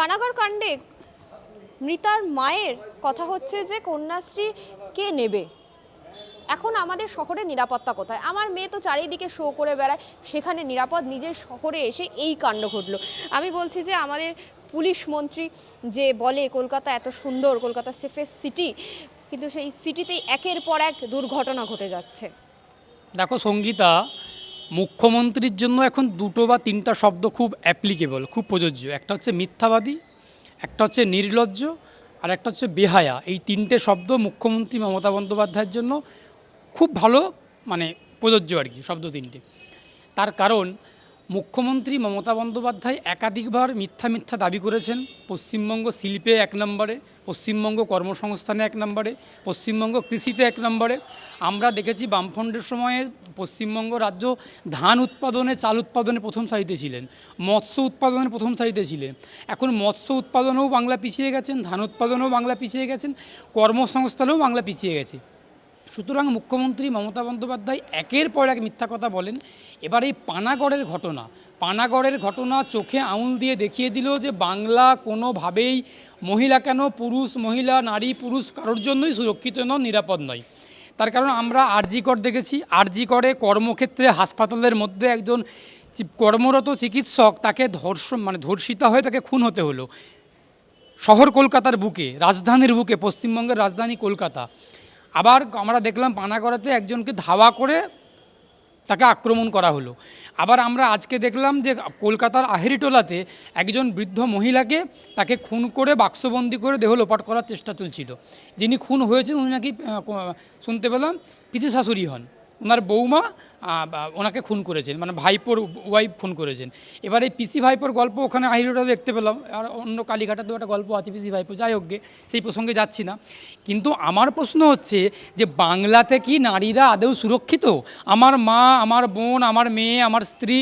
পানাগড় কাণ্ডে মৃতার মায়ের কথা হচ্ছে যে কন্যাশ্রী কে নেবে? এখন আমাদের শহরে নিরাপত্তা কোথায়? আমার মেয়ে তো চারিদিকে শো করে বেড়ায়, সেখানে নিরাপদ নিজের শহরে এসে এই কাণ্ড ঘটলো। আমি বলছি যে আমাদের পুলিশ মন্ত্রী যে বলে, কলকাতা এত সুন্দর, কলকাতা সেফেস্ট সিটি কিন্তু সেই সিটিতেই একের পর এক দুর্ঘটনা ঘটে যাচ্ছে। দেখো সঙ্গীতা মুখ্যমন্ত্রীর জন্য এখন দুটো বা তিনটা শব্দ খুব অ্যাপ্লিকেবল খুব প্রযোজ্য। একটা হচ্ছে মিথ্যাবাদী, একটা হচ্ছে নির্লজ্জ, আর একটা হচ্ছে বেহায়া। এই তিনটে শব্দ মুখ্যমন্ত্রী মমতা বন্দ্যোপাধ্যায়ের জন্য খুব ভালো মানে প্রযোজ্য আর কি, শব্দ তিনটে। তার কারণ মুখ্যমন্ত্রী মমতা বন্দ্যোপাধ্যায় একাধিকবার মিথ্যা মিথ্যা দাবি করেছেন। পশ্চিমবঙ্গ শিল্পে এক নম্বরে, পশ্চিমবঙ্গ কর্মসংস্থানে এক নম্বরে, পশ্চিমবঙ্গ কৃষিতে এক নম্বরে। আমরা দেখেছি বামফ্রন্টের সময়ে পশ্চিমবঙ্গ রাজ্য ধান উৎপাদনে, চাল উৎপাদনে প্রথম সারিতে ছিলেন। মৎস্য উৎপাদনে প্রথম সারিতে ছিলেন। এখন মৎস্য উৎপাদনেও বাংলা পিছিয়ে গেছেন, ধান উৎপাদনেও বাংলা পিছিয়ে গেছেন, কর্মসংস্থানেও বাংলা পিছিয়ে গেছে। সুতরাং মুখ্যমন্ত্রী মমতা বন্দ্যোপাধ্যায় একের পর এক মিথ্যা কথা বলেন। এবার এই পানাগড়ের ঘটনা পানাগড়ের ঘটনা চোখে আঙুল দিয়ে দেখিয়ে দিল যে বাংলা কোনোভাবেই মহিলা কেন পুরুষ, মহিলা, নারী, পুরুষ কারোর জন্যই সুরক্ষিত নয়, নিরাপদ নয়। তার কারণ আমরা আরজিকর দেখেছি। আরজিকরে কর্মক্ষেত্রে হাসপাতালের মধ্যে একজন কর্মরত চিকিৎসক তাকে ধর্ষণ মানে ধর্ষিতা হয়ে তাকে খুন হতে হলো। শহর কলকাতার বুকে, রাজধানীর বুকে, পশ্চিমবঙ্গের রাজধানী কলকাতা। আবার আমরা দেখলাম পানাগড়াতে একজনকে ধাওয়া করে তাকে আক্রমণ করা হলো। আবার আমরা আজকে দেখলাম যে কলকাতার আহিরিটোলাতে একজন বৃদ্ধ মহিলাকে তাকে খুন করে, বাক্সবন্দি করে দেহ লোপাট করার চেষ্টা চলছিল। যিনি খুন হয়েছেন, উনি নাকি শুনতে পেলাম পিসি শাশুড়ি হন। ওনার বৌমা ওনাকে খুন করেছেন মানে ভাইপোর ওয়াইফ খুন করেছেন। এবার এই পিসি ভাইপোর গল্প ওখানে আহিরোটা দেখতে পেলাম, আর অন্য কালীঘাটাতেও একটা গল্প আছে পিসি ভাইপো, যাই হোক সেই প্রসঙ্গে যাচ্ছি না। কিন্তু আমার প্রশ্ন হচ্ছে যে বাংলাতে কি নারীরা আদৌ সুরক্ষিত? আমার মা, আমার বোন, আমার মেয়ে, আমার স্ত্রী,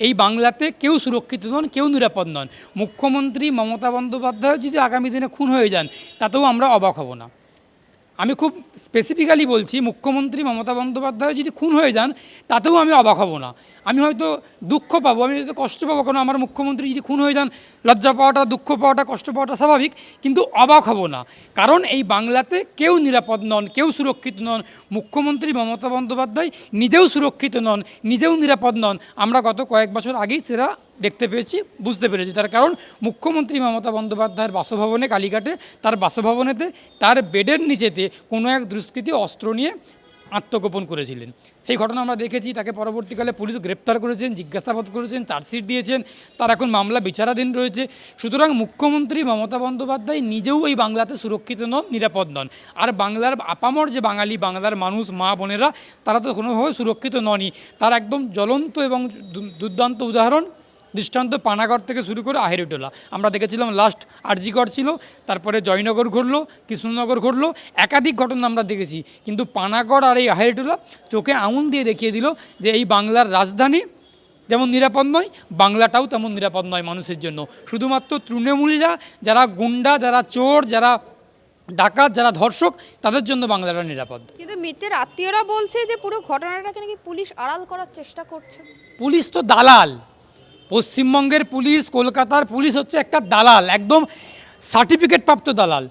এই বাংলাতে কেউ সুরক্ষিত নন, কেউ নিরাপদ নন। মুখ্যমন্ত্রী মমতা বন্দ্যোপাধ্যায় যদি আগামী দিনে খুন হয়ে যান, তাতেও আমরা অবাক হব না। আমি খুব স্পেসিফিক্যালি বলছি, মুখ্যমন্ত্রী মমতা বন্দ্যোপাধ্যায় যদি খুন হয়ে যান, তাতেও আমি অবাক হব না। আমি হয়তো দুঃখ পাবো, আমি হয়তো কষ্ট পাবো, কারণ আমার মুখ্যমন্ত্রী যদি খুন হয়ে যান, লজ্জা পাওয়াটা, দুঃখ পাওয়াটা, কষ্ট পাওয়াটা স্বাভাবিক, কিন্তু অবাক হব না। কারণ এই বাংলাতে কেউ নিরাপদ নন, কেউ সুরক্ষিত নন। মুখ্যমন্ত্রী মমতা বন্দ্যোপাধ্যায় নিজেও সুরক্ষিত নন, নিজেও নিরাপদ নন। আমরা গত কয়েক বছর আগেই সেটা দেখতে পেয়েছি, বুঝতে পেরেছি। তার কারণ মুখ্যমন্ত্রী মমতা বন্দ্যোপাধ্যায়ের বাসভবনে, কালীঘাটে, তার বাসভবনেতে, তার বেডের নিচেতে কোনো এক দুষ্কৃতী অস্ত্র নিয়ে আত্মগোপন করেছিলেন। সেই ঘটনা আমরা দেখেছি, তাকে পরবর্তীকালে পুলিশ গ্রেপ্তার করেছেন, জিজ্ঞাসাবাদ করেছেন, চার্জশিট দিয়েছেন, তার এখন মামলা বিচারাধীন রয়েছে। সুতরাং মুখ্যমন্ত্রী মমতা বন্দ্যোপাধ্যায় নিজেও এই বাংলাতে সুরক্ষিত নন, নিরাপদ নন। আর বাংলার আপামর যে বাঙালি, বাংলার মানুষ, মা বোনেরা, তারা তো কোনোভাবে সুরক্ষিত ননই। তার একদম জ্বলন্ত এবং দুর্দান্ত উদাহরণ দৃষ্টান্ত পানাগড় থেকে শুরু করে আহেরিটোলা আমরা দেখেছিলাম লাস্ট আরজিগড় ছিল তারপরে জয়নগর ঘটলো কৃষ্ণনগর ঘটলো একাধিক ঘটনা আমরা দেখেছি। কিন্তু পানাগড় আর এই আহেরিটোলা চোখে আঙুল দিয়ে দেখিয়ে দিল যে এই বাংলার রাজধানী যেমন নিরাপদ নয় বাংলাটাও তেমন নিরাপদ নয় মানুষের জন্য। শুধুমাত্র তৃণমূলীরা যারা গুন্ডা যারা চোর যারা ডাকাত যারা ধর্ষক তাদের জন্য বাংলাটা নিরাপদ। কিন্তু মৃতের আত্মীয়রা বলছে যে পুরো ঘটনাটাকে নাকি পুলিশ আড়াল করার চেষ্টা করছে। পুলিশ তো দালাল। পশ্চিমবঙ্গের পুলিশ, কলকাতার পুলিশ হচ্ছে একটা দালাল, একদম সার্টিফিকেট প্রাপ্ত দালাল।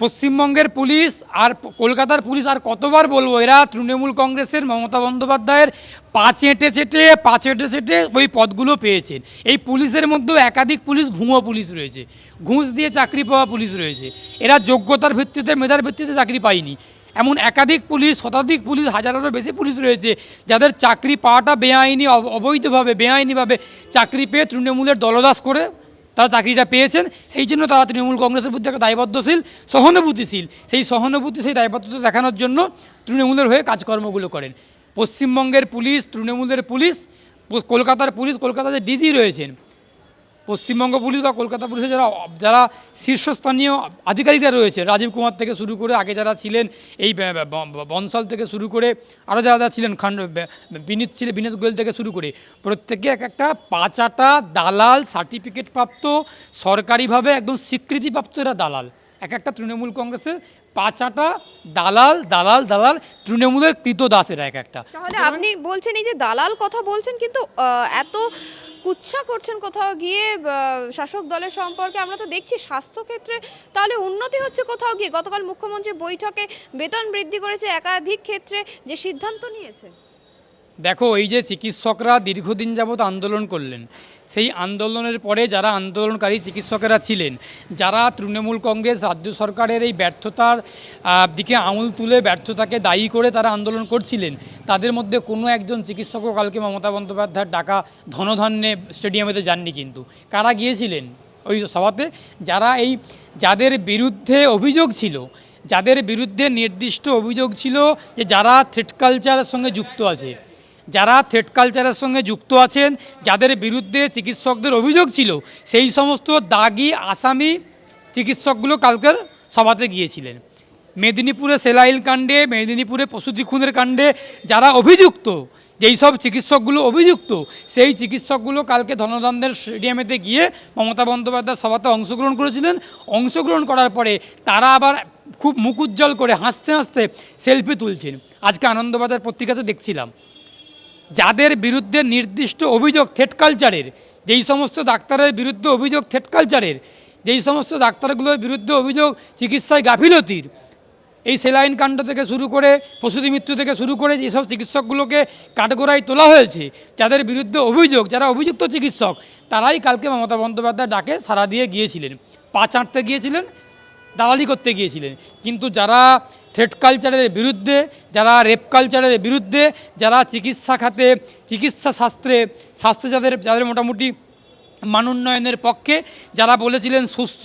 পশ্চিমবঙ্গের পুলিশ আর কলকাতার পুলিশ আর কতবার বলব, এরা তৃণমূল কংগ্রেসের, মমতা বন্দ্যোপাধ্যায়ের পা চেটে চেটে পা চেটে চেটে ওই পদগুলো পেয়েছেন। এই পুলিশের মধ্যেও একাধিক পুলিশ ভুয়ো পুলিশ রয়েছে। ঘুষ দিয়ে চাকরি পাওয়া পুলিশ রয়েছে। এরা যোগ্যতার ভিত্তিতে, মেধার ভিত্তিতে চাকরি পায়নি। এমন একাধিক পুলিশ, শতাধিক পুলিশ, হাজারেরও বেশি পুলিশ রয়েছে, যাদের চাকরি পাওয়াটা বেআইনি, অব- অবৈধভাবে, বেআইনিভাবে চাকরি পেয়ে তৃণমূলের দলদাস করে তারা চাকরিটা পেয়েছেন। সেই জন্য তারা তৃণমূল কংগ্রেসের প্রতি একটা দায়বদ্ধশীল, সহানুভূতিশীল। সেই সহানুভূতি, সেই দায়বদ্ধতা দেখানোর জন্য তৃণমূলের হয়ে কাজকর্মগুলো করেন। পশ্চিমবঙ্গের পুলিশ, তৃণমূলের পুলিশ, কলকাতার পুলিশ কলকাতাতে ডিজি রয়েছেন পশ্চিমবঙ্গ পুলিশ বা কলকাতা পুলিশের যারা যারা শীর্ষস্থানীয় আধিকারিকরা রয়েছে, রাজীব কুমার থেকে শুরু করে আগে যারা ছিলেন এই বনসাল থেকে শুরু করে আরও যারা যারা ছিলেন খান্ড ব- বিনীত ছিল, বিনীত গোয়েল থেকে শুরু করে প্রত্যেকে এক একটা পাঁচাটা দালাল সার্টিফিকেট প্রাপ্ত, সরকারিভাবে একদম স্বীকৃতিপ্রাপ্ত এরা দালাল। এক একটা তৃণমূল কংগ্রেসের পাঁচাটা দালাল দালাল দালাল তৃণমূলের কৃত দাসেরা এক একটা। তাহলে আপনি বলছেন এই যে দালাল কথা বলছেন কিন্তু এত কুৎসা করছেন কোথাও গিয়ে শাসক দলের সম্পর্কে আমরা তো দেখছি স্বাস্থ্যক্ষেত্রে তাহলে উন্নতি হচ্ছে কোথাও গিয়ে? গতকাল মুখ্যমন্ত্রী বৈঠকে বেতন বৃদ্ধি করেছে একাধিক ক্ষেত্রে যে সিদ্ধান্ত নিয়েছে? দেখো এই যে চিকিৎসকরা দীর্ঘদিন যাবৎ আন্দোলন করলেন সেই আন্দোলনের পরে যারা আন্দোলনকারী চিকিৎসকেরা ছিলেন, যারা তৃণমূল কংগ্রেস রাজ্য সরকারের এই ব্যর্থতার দিকে আঙুল তুলে ব্যর্থতাকে দায়ী করে তারা আন্দোলন করছিলেন, তাদের মধ্যে কোনো একজন চিকিৎসকও কালকে মমতা বন্দ্যোপাধ্যায়ের ডাকা ধনধান্যে স্টেডিয়ামেতে যাননি কিন্তু। কারা গিয়েছিলেন ওই সভাতে? যারা এই, যাদের বিরুদ্ধে অভিযোগ ছিল, যাদের বিরুদ্ধে নির্দিষ্ট অভিযোগ ছিল যে যারা থ্রেট কালচারের সঙ্গে যুক্ত আছে যারা থ্রেড কালচারের সঙ্গে যুক্ত আছেন, যাদের বিরুদ্ধে চিকিৎসকদের অভিযোগ ছিল, সেই সমস্ত দাগি আসামি চিকিৎসকগুলো কালকের সভাতে গিয়েছিলেন। মেদিনীপুরে সেলাইল কাণ্ডে মেদিনীপুরে প্রসূতি খুনের কাণ্ডে যারা অভিযুক্ত, যেই সব চিকিৎসকগুলো অভিযুক্ত, সেই চিকিৎসকগুলো কালকে ধনদন্দের স্টেডিয়ামেতে গিয়ে মমতা বন্দ্যোপাধ্যায় সভাতে অংশগ্রহণ করেছিলেন। অংশগ্রহণ করার পরে তারা আবার খুব মুখ উজ্জ্বল করে হাসতে হাসতে সেলফি তুলছেন। আজকে আনন্দবাজার পত্রিকাতে দেখছিলাম। যাদের বিরুদ্ধে নির্দিষ্ট অভিযোগ থেট কালচারের যেই সমস্ত ডাক্তারের বিরুদ্ধে অভিযোগ থেট কালচারের যেই সমস্ত ডাক্তারগুলোর বিরুদ্ধে অভিযোগ চিকিৎসায় গাফিলতির, এই সেলাইন কাণ্ড থেকে শুরু করে প্রসূতি মৃত্যু থেকে শুরু করে যেসব চিকিৎসকগুলোকে কাঠগোড়ায় তোলা হয়েছে, যাদের বিরুদ্ধে অভিযোগ, যারা অভিযুক্ত চিকিৎসক, তারাই কালকে মমতা বন্দ্যোপাধ্যায় ডাকে সারা দিয়ে গিয়েছিলেন। পা চাঁটতে গিয়েছিলেন, দালালি করতে গিয়েছিলেন। কিন্তু যারা থ্রেড কালচারের বিরুদ্ধে, যারা রেপ কালচারের বিরুদ্ধে, যারা চিকিৎসা খাতে, চিকিৎসা শাস্ত্রে শাস্ত্রে যাদের যাদের মোটামুটি মানোন্নয়নের পক্ষে, যারা বলেছিলেন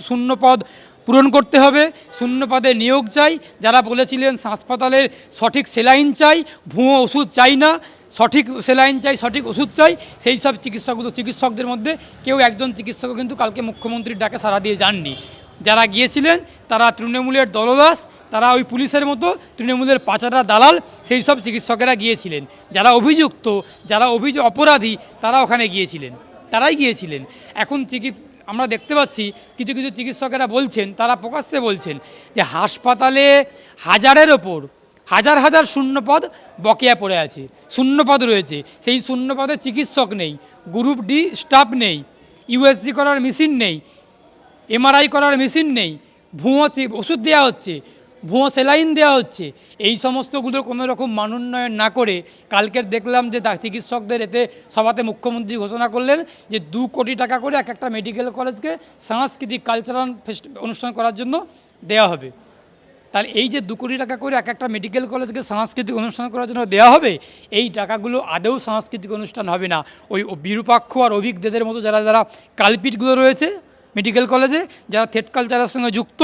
শূন্য পদ পূরণ করতে হবে শূন্য পদে নিয়োগ চাই, যারা বলেছিলেন হাসপাতালের সঠিক সেলাইন চাই, ভুয়ো ওষুধ চাই না, সঠিক সেলাইন চাই, সঠিক ওষুধ চাই, সেই সব চিকিৎসকগুলো চিকিৎসকদের মধ্যে কেউ একজন চিকিৎসকও কিন্তু কালকে মুখ্যমন্ত্রীর ডাকে সারা দিয়ে যাননি। যারা গিয়েছিলেন, তারা তৃণমূলের দলদাস, তারা ওই পুলিশের মতো তৃণমূলের পাচারা দালাল, সেই সব চিকিৎসকেরা গিয়েছিলেন। যারা অভিযুক্ত, যারা অভিযোগ অপরাধী, তারা ওখানে গিয়েছিলেন। তারাই গিয়েছিলেন। এখন চিকিৎ, আমরা দেখতে পাচ্ছি, কিছু কিছু চিকিৎসকেরা বলছেন, তারা প্রকাশ্যে বলছেন যে হাসপাতালে হাজারের ওপর, হাজার হাজার শূন্যপদ বকেয়া পড়ে আছে। শূন্যপদ রয়েছে। সেই শূন্যপদে চিকিৎসক নেই, গ্রুপ ডি স্টাফ নেই ইউএসজি করার মেশিন নেই এমআরআই করার মেশিন নেই। ভুয়ো ওষুধ দেওয়া হচ্ছে, ভুয়ো সেলাইন দেওয়া হচ্ছে। এই সমস্তগুলোর কোনো রকম মানোন্নয়ন না করে কালকের দেখলাম যে চিকিৎসকদের এতে সভাতে মুখ্যমন্ত্রী ঘোষণা করলেন যে দু কোটি টাকা করে এক একটা মেডিকেল কলেজকে সাংস্কৃতিক, কালচারাল ফেস্ট, অনুষ্ঠান করার জন্য দেওয়া হবে। তাহলে এই যে দু কোটি টাকা করে এক একটা মেডিকেল কলেজকে সাংস্কৃতিক অনুষ্ঠান করার জন্য দেওয়া হবে, এই টাকাগুলো আদৌ সাংস্কৃতিক অনুষ্ঠান হবে না। ওই বিরূপাক্ষ আর অভিজ্ঞদের মতো যারা যারা কালপিটগুলো রয়েছে মেডিকেল কলেজে, যারা থেট কালচারের সঙ্গে যুক্ত,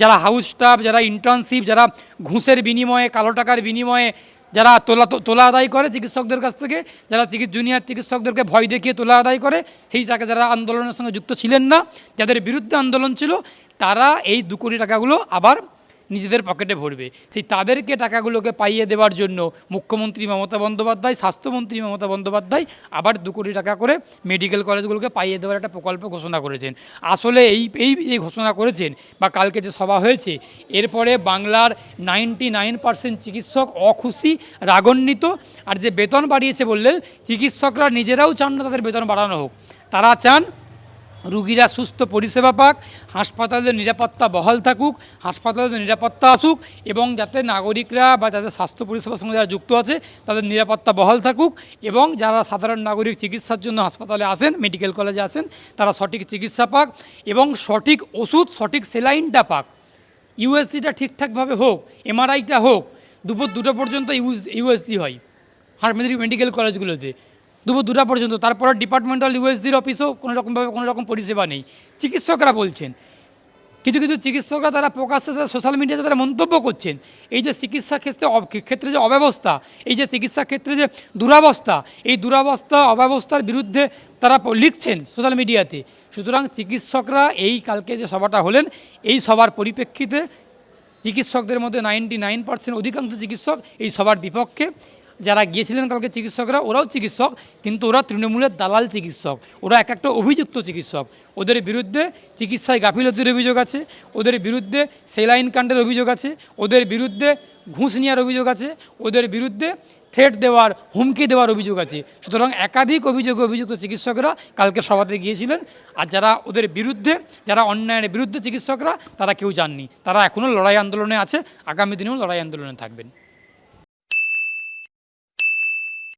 যারা হাউস স্টাফ, যারা ইন্টার্নশিপ যারা ঘুষের বিনিময়ে, কালো টাকার বিনিময়ে, যারা তোলা তোলা আদায় করে চিকিৎসকদের কাছ থেকে, যারা জুনিয়র চিকিৎসকদেরকে ভয় দেখিয়ে তোলা আদায় করে, সেই টাকা যারা আন্দোলনের সঙ্গে যুক্ত ছিলেন না, যাদের বিরুদ্ধে আন্দোলন ছিল, তারা এই দু কোটি টাকাগুলো আবার নিজেদের পকেটে ভরবে। সেই তাদেরকে টাকাগুলোকে পাইয়ে দেওয়ার জন্য মুখ্যমন্ত্রী মমতা বন্দ্যোপাধ্যায়, স্বাস্থ্যমন্ত্রী মমতা বন্দ্যোপাধ্যায় আবার দু কোটি টাকা করে মেডিকেল কলেজগুলোকে পাইয়ে দেওয়ার একটা প্রকল্প ঘোষণা করেছেন। আসলে এই এই যে ঘোষণা করেছেন বা কালকে যে সভা হয়েছে, এরপরে বাংলার নাইনটি নাইন পার্সেন্ট চিকিৎসক অখুশি, রাগান্বিত, আর যে বেতন বাড়িয়েছে বললেন চিকিৎসকরা নিজেরাও চান না তাদের বেতন বাড়ানো হোক। তারা চান রুগীরা সুস্থ পরিষেবা পাক, হাসপাতালের নিরাপত্তা বহাল থাকুক, হাসপাতালের নিরাপত্তা আসুক এবং যাতে নাগরিকরা বা যাদের স্বাস্থ্য পরিষেবার সঙ্গে যারা যুক্ত আছে, তাদের নিরাপত্তা বহাল থাকুক এবং যারা সাধারণ নাগরিক চিকিৎসার জন্য হাসপাতালে আসেন, মেডিকেল কলেজে আসেন, তারা সঠিক চিকিৎসা পাক এবং সঠিক ওষুধ, সঠিক সেলাইনটা পাক। ইউএসজিটা ঠিকঠাকভাবে হোক, এমআরআইটা হোক, দুপুর দুটো পর্যন্ত ইউজ, ইউএসজি হয়। আর মেডিকেল কলেজগুলোতে। দুপুর দুটা পর্যন্ত। তারপর ডিপার্টমেন্টাল ইউএসজির অফিসেও কোনো রকমভাবে কোনো রকম পরিষেবা নেই। চিকিৎসকরা বলছেন, কিছু কিছু চিকিৎসকরা তারা প্রকাশ্যে তারা সোশ্যাল মিডিয়াতে তারা মন্তব্য করছেন। এই যে চিকিৎসা ক্ষেত্রে ক্ষেত্রে যে অব্যবস্থা, এই যে চিকিৎসা ক্ষেত্রে যে দুরাবস্থা, এই দুরাবস্থা, অব্যবস্থার বিরুদ্ধে তারা লিখছেন সোশ্যাল মিডিয়াতে সুতরাং চিকিৎসকরা এই কালকে যে সভাটা হলেন, এই সভার পরিপ্রেক্ষিতে চিকিৎসকদের মধ্যে নাইনটি নাইন পার্সেন্ট অধিকাংশ চিকিৎসক এই সবার বিপক্ষে। যারা গিয়েছিলেন কালকে চিকিৎসকরা, ওরাও চিকিৎসক, কিন্তু ওরা তৃণমূলের দালাল চিকিৎসক। ওরা এক একটা অভিযুক্ত চিকিৎসক। ওদের বিরুদ্ধে চিকিৎসায় গাফিলতির অভিযোগ আছে, ওদের বিরুদ্ধে সেলাইন কাণ্ডের অভিযোগ আছে, ওদের বিরুদ্ধে ঘুষ নেওয়ার অভিযোগ আছে, ওদের বিরুদ্ধে থ্রেট দেওয়ার, হুমকি দেওয়ার অভিযোগ আছে। সুতরাং একাধিক অভিযোগে অভিযুক্ত চিকিৎসকরা কালকে সভাতে গিয়েছিলেন। আর যারা ওদের বিরুদ্ধে, যারা অন্যায়ের বিরুদ্ধে চিকিৎসকরা, তারা কেউ যাননি। তারা এখনও লড়াই আন্দোলনে আছে, আগামী দিনেও লড়াই আন্দোলনে থাকবেন।